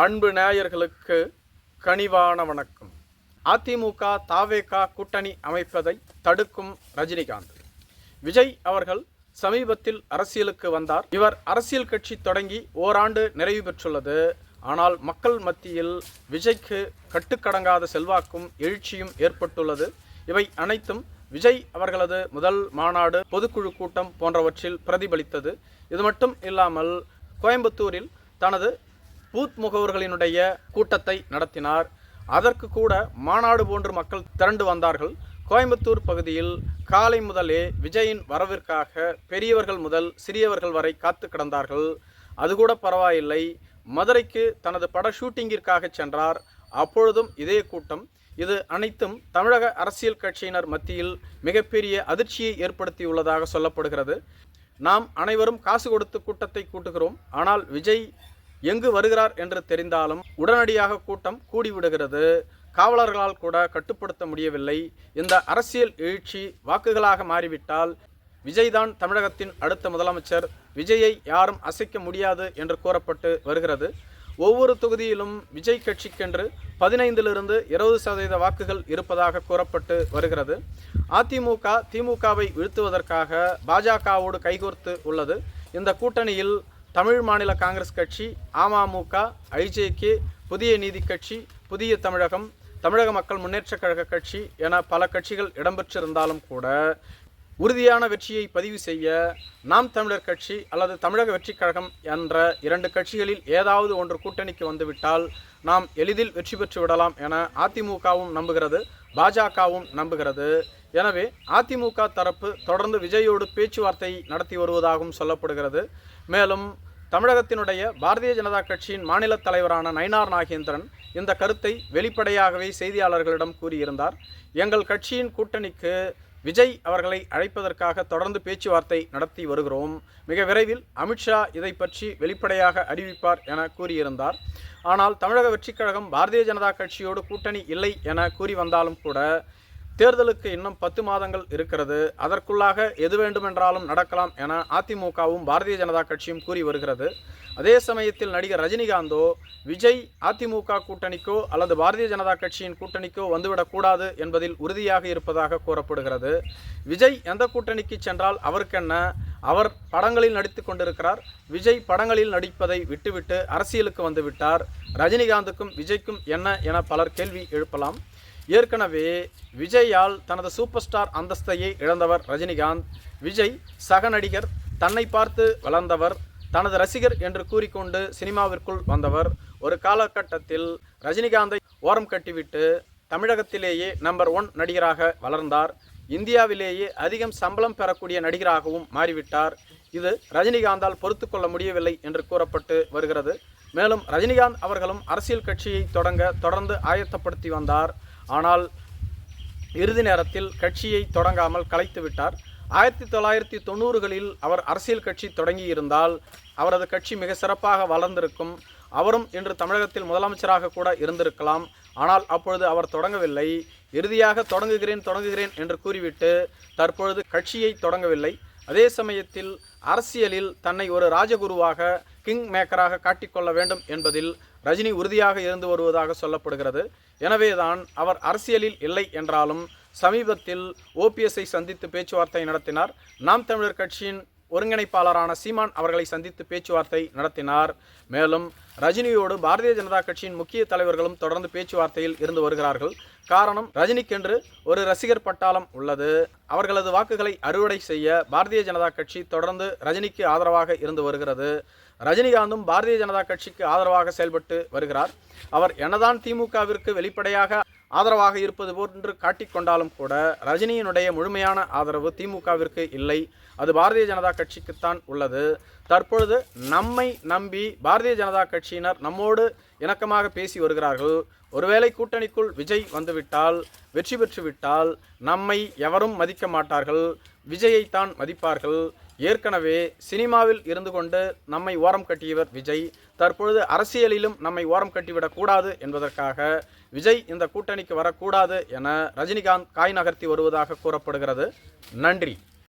அன்பு நேயர்களுக்கு கனிவான வணக்கம். அதிமுக தாவேகா கூட்டணி அமைப்பதை தடுக்கும் ரஜினிகாந்த். விஜய் அவர்கள் சமீபத்தில் அரசியலுக்கு வந்தார். இவர் அரசியல் கட்சி தொடங்கி ஓராண்டு நிறைவு பெற்றுள்ளது. ஆனால் மக்கள் மத்தியில் விஜய்க்கு கட்டுக்கடங்காத செல்வாக்கும் எழுச்சியும் ஏற்பட்டுள்ளது. இவை அனைத்தும் விஜய் அவர்களது முதல் மாநாடு பொதுக்குழு கூட்டம் போன்றவற்றில் பிரதிபலித்தது. இது மட்டும் இல்லாமல் கோயம்புத்தூரில் தனது பூத் முகவர்களினுடைய கூட்டத்தை நடத்தினார். அதற்கு கூட மாநாடு போன்று மக்கள் திரண்டு வந்தார்கள். கோயம்புத்தூர் பகுதியில் காலை முதலே விஜயின் வரவிற்காக பெரியவர்கள் முதல் சிறியவர்கள் வரை காத்து கிடந்தார்கள். அது கூட பரவாயில்லை. மதுரைக்கு தனது பட ஷூட்டிங்கிற்காக சென்றார். அப்பொழுதும் இதே கூட்டம். இது அனைத்தும் தமிழக அரசியல் கட்சியினர் மத்தியில் மிகப்பெரிய அதிர்ச்சியை ஏற்படுத்தியுள்ளதாக சொல்லப்படுகிறது. நாம் அனைவரும் காசு கொடுத்து கூட்டத்தை கூட்டுகிறோம். ஆனால் விஜய் எங்கு வருகிறார் என்று தெரிந்தாலும் உடனடியாக கூட்டம் கூடிவிடுகிறது. காவலர்களால் கூட கட்டுப்படுத்த முடியவில்லை. இந்த அரசியல் எழுச்சி வாக்குகளாக மாறிவிட்டால் விஜய்தான் தமிழகத்தின் அடுத்த முதலமைச்சர். விஜயை யாரும் அசைக்க முடியாது என்று கூறப்பட்டு வருகிறது. ஒவ்வொரு தொகுதியிலும் விஜய் கட்சிக்கென்று பதினைந்திலிருந்து இருபது சதவீத வாக்குகள் இருப்பதாக கூறப்பட்டு வருகிறது. அதிமுக திமுகவை வீழ்த்துவதற்காக பாஜகவோடு கைகோர்த்து உள்ளது. இந்த கூட்டணியில் தமிழ் மாநில காங்கிரஸ் கட்சி அமமுக ஐஜேகே புதிய நீதி கட்சி புதிய தமிழகம் தமிழக மக்கள் முன்னேற்றக் கழக கட்சி என பல கட்சிகள் இடம்பெற்றிருந்தாலும் கூட உறுதியான வெற்றியை பதிவு செய்ய நாம் தமிழர் கட்சி அல்லது தமிழக வெற்றிக் கழகம் என்ற இரண்டு கட்சிகளில் ஏதாவது ஒன்று கூட்டணிக்கு வந்துவிட்டால் நாம் எளிதில் வெற்றி பெற்று விடலாம் என அதிமுகவும் நம்புகிறது பாஜகவும் நம்புகிறது. எனவே அதிமுக தரப்பு தொடர்ந்து விஜயோடு பேச்சுவார்த்தை நடத்தி வருவதாகவும் சொல்லப்படுகிறது. மேலும் தமிழகத்தினுடைய பாரதிய ஜனதா கட்சியின் மாநில தலைவரான நயினார் நாகேந்திரன் இந்த கருத்தை வெளிப்படையாகவே செய்தியாளர்களிடம் கூறியிருந்தார். எங்கள் கட்சியின் கூட்டணிக்கு விஜய் அவர்களை அழைப்பதற்காக தொடர்ந்து பேச்சுவார்த்தை நடத்தி வருகிறோம். மிக விரைவில் அமித்ஷா இதை பற்றி வெளிப்படையாக அறிவிப்பார் என கூறியிருந்தார். ஆனால் தமிழக வெற்றிக் கழகம் பாரதிய ஜனதா கட்சியோடு கூட்டணி இல்லை என கூறி வந்தாலும் கூட தேர்தலுக்கு இன்னும் பத்து மாதங்கள் இருக்கிறது. அதற்குள்ளாக எது வேண்டுமென்றாலும் நடக்கலாம் என அதிமுகவும் பாரதிய ஜனதா கட்சியும் கூறி வருகிறது. அதே சமயத்தில் நடிகர் ரஜினிகாந்தோ விஜய் அதிமுக கூட்டணிக்கோ அல்லது பாரதிய ஜனதா கட்சியின் கூட்டணிக்கோ வந்துவிடக்கூடாது என்பதில் உறுதியாக இருப்பதாக கூறப்படுகிறது. விஜய் எந்த கூட்டணிக்கு சென்றால் அவருக்கென்ன? அவர் படங்களில் நடித்து கொண்டிருக்கிறார். விஜய் படங்களில் நடிப்பதை விட்டுவிட்டு அரசியலுக்கு வந்துவிட்டார். ரஜினிகாந்துக்கும் விஜய்க்கும் என்ன என பலர் கேள்வி எழுப்பலாம். ஏற்கனவே விஜயால் தனது சூப்பர் ஸ்டார் அந்தஸ்தையை இழந்தவர் ரஜினிகாந்த். விஜய் சக நடிகர் தன்னை பார்த்து வளர்ந்தவர் தனது ரசிகர் என்று கூறிக்கொண்டு சினிமாவிற்குள் வந்தவர். ஒரு காலகட்டத்தில் ரஜினிகாந்தை ஓரம் கட்டிவிட்டு தமிழகத்திலேயே நம்பர் ஒன் நடிகராக வளர்ந்தார். இந்தியாவிலேயே அதிகம் சம்பளம் பெறக்கூடிய நடிகராகவும் மாறிவிட்டார். இது ரஜினிகாந்தால் பொறுத்து கொள்ள முடியவில்லை என்று கூறப்பட்டு வருகிறது. மேலும் ரஜினிகாந்த் அவர்களும் அரசியல் கட்சியை தொடங்க தொடர்ந்து ஆயத்தப்படுத்தி வந்தார். ஆனால் இறுதி நேரத்தில் கட்சியை தொடங்காமல் கலைத்து விட்டார். ஆயிரத்தி தொள்ளாயிரத்தி தொண்ணூறுகளில் அவர் அரசியல் கட்சி தொடங்கியிருந்தால் அவரது கட்சி மிக சிறப்பாக வளர்ந்திருக்கும். அவரும் இன்று தமிழகத்தில் முதலமைச்சராக கூட இருந்திருக்கலாம். ஆனால் அப்பொழுது அவர் தொடங்கவில்லை. இறுதியாக தொடங்குகிறேன் தொடங்குகிறேன் என்று கூறிவிட்டு தற்பொழுது கட்சியை தொடங்கவில்லை. அதே சமயத்தில் அரசியலில் தன்னை ஒரு ராஜகுருவாக கிங் மேக்கராக காட்டிக்கொள்ள வேண்டும் என்பதில் ரஜினி உறுதியாக இருந்து வருவதாக சொல்லப்படுகிறது. எனவேதான் அவர் அரசியலில் இல்லை என்றாலும் சமீபத்தில் ஓபிஎஸ்ஐ சந்தித்து பேச்சுவார்த்தை நடத்தினார். நாம் தமிழர் கட்சியின் ஒருங்கிணைப்பாளரான சீமான் அவர்களை சந்தித்து பேச்சுவார்த்தை நடத்தினார். மேலும் ரஜினியோடு பாரதிய ஜனதா கட்சியின் முக்கிய தலைவர்களும் தொடர்ந்து பேச்சுவார்த்தையில் இருந்து வருகிறார்கள். காரணம் ரஜினிக்கென்று ஒரு ரசிகர் பட்டாளம் உள்ளது. அவர்களது வாக்குகளை அறுவடை செய்ய பாரதிய ஜனதா கட்சி தொடர்ந்து ரஜினிக்கு ஆதரவாக இருந்து வருகிறது. ரஜினிகாந்தும் பாரதிய ஜனதா கட்சிக்கு ஆதரவாக செயல்பட்டு வருகிறார். அவர் என்னதான் திமுகவிற்கு வெளிப்படையாக ஆதரவாக இருப்பது போன்று காட்டிக்கொண்டாலும் கூட ரஜினியினுடைய முழுமையான ஆதரவு திமுகவிற்கு இல்லை. அது பாரதிய ஜனதா கட்சிக்குத்தான் உள்ளது. தற்பொழுது நம்மை நம்பி பாரதிய ஜனதா கட்சியினர் நம்மோடு இணக்கமாக பேசி வருகிறார்கள். ஒருவேளை கூட்டணிக்குள் விஜய் வந்துவிட்டால் வெற்றி பெற்றுவிட்டால் நம்மை எவரும் மதிக்க மாட்டார்கள். விஜயைத்தான் மதிப்பார்கள். ஏற்கனவே சினிமாவில் இருந்து கொண்டு நம்மை ஓரம் கட்டியவர் விஜய் தற்பொழுது அரசியலிலும் நம்மை ஓரம் கட்டிவிடக்கூடாது என்பதற்காக விஜய் இந்த கூட்டணிக்கு வரக்கூடாது என ரஜினிகாந்த் காய் நகர்த்தி வருவதாக கூறப்படுகிறது. நன்றி.